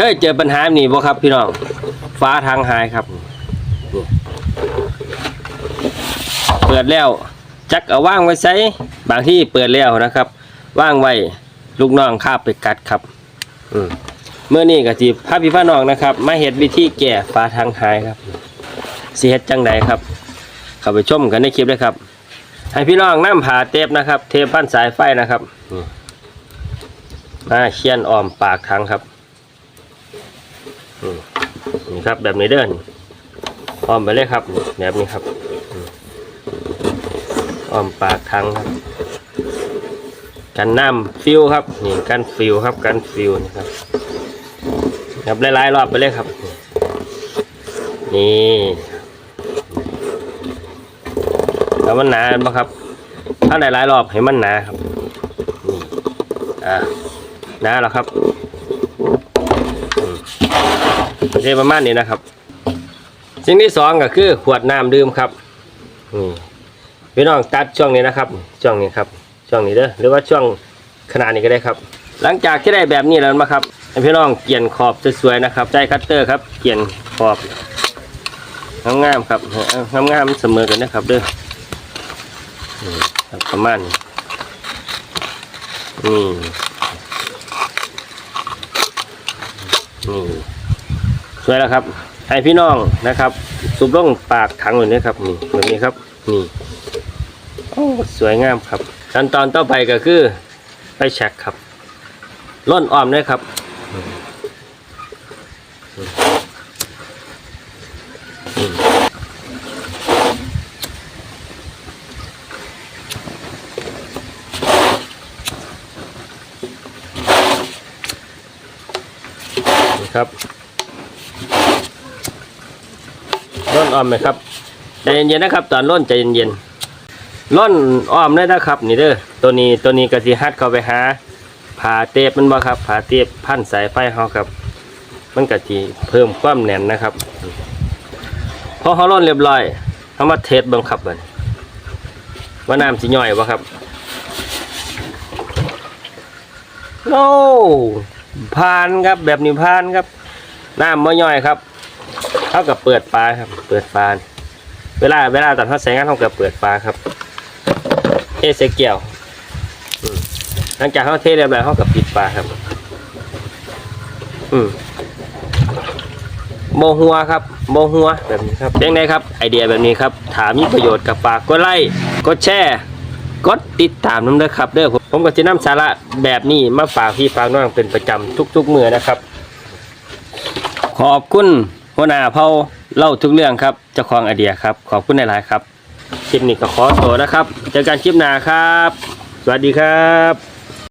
เคยเจอปัญหานี่บ่ครับพี่น้อง ฟ้าทางหายครับ เปิดแล้ว จักเอาว่างไว้ใช้บางที่เปิดแล้วนะครับ ว่างไว้ลูกน้องคาไปกัดครับเมื่อนี้ก็จีพาพี่พ่อน้องนะครับ มาเห็ดวิธีแก้ฟ้าทางหายครับสิเฮ็ดจังใดครับ เข้าไปชมกันในคลิปเลยครับ ให้พี่น้องนั่งผ่าเทปนะครับ เทปพันสายไฟนะครับมาเชียนอ้อมปากทางครับ นี่ครับแบบนี้เด้อนอ้อมไปเลยครับ แบบนี้ครับอ้อมปากทางครับกันน้ำฟิวครับนี่กันฟิวครับกันฟิวนี่ครับครับหลายๆรอบไปเลยครับ นี่แล้วมันหนาบ่ครับ ถ้าหลายๆรอบให้มันหนาครับนี่อ่าหนาแล้วครับ โอเคประมาณนี้นะครับ สิ่งที่สองก็คือขวดน้ำดื่มครับนี่พี่น้องตัดช่วงนี้นะครับช่วงนี้ครับช่วงนี้เด้อหรือว่าช่วงขนาดนี้ก็ได้ครับ หลังจากที่ได้แบบนี้แล้วนะครับพี่น้องเกี่ยนขอบสวยๆนะครับใจคัตเตอร์ครับ เกี่ยนขอบงามๆครับงามๆเสมอกันนะครับเด้อประมาณนี้นี่นี่ วยแล้วครับให้พี่น้องนะครับสูบล่องปากถังแบบนี้ครับนี่แบบนี้ครับนี่โอ้สวยงามครับ ขั้นตอนต่อไปก็คือไปแช็กครับล่นอ้อมด้วยครับนะครับ ล่นอ้อมไหมครับใจเย็นๆนะครับ ตอนล่นใจเย็นๆล่อนอ้อมได้นะครับ นี่เด้อตัวนี้ตัวนี้ก็สิฮัดเข้าไปหาผ่าเตปมันบ่ครับผ่าเตปพันสายไฟเฮาครับ มันก็สิเพิ่มความแน่นนะครับพอเฮาล่อนเรียบร้อยเฮามาเทสบิ่งคับบัดว่าน้ำสิย่อยบ่ครับโอ้ผ่านครับแบบนี้ผ่านครับน้ำบ่ย่อยครับ เท่ากับเปิดปลาครับ เปิดปลาเวลาเวลาตอนเขาใส่งเท่ากับเปิดปลาครับเทใส่เกี่ยวหลังจากเขาเทเรียบร้อยเขากับปิดปลาครับ อืมโมหัวครับโมหัวแบบนี้ครับยังไงครับ ไอเดียแบบนี้ครับ ถามมีประโยชน์กับปากกดไลค์กดแชร์กดติดตามน้ำเด้อครับเด้อผมผมก็จะนำสาระแบบนี้มาฝากพี่ฝากน้องเป็นประจำทุกๆมือนะครับ ขอบคุณ หัวหน้าเผาเล่าทุกเรื่องครับเจ้าของไอเดียครับ ขอบคุณหลายๆครับคลิปนี้ก็ขอตัวนะครับเจอกันคลิปหน้าครับ สวัสดีครับ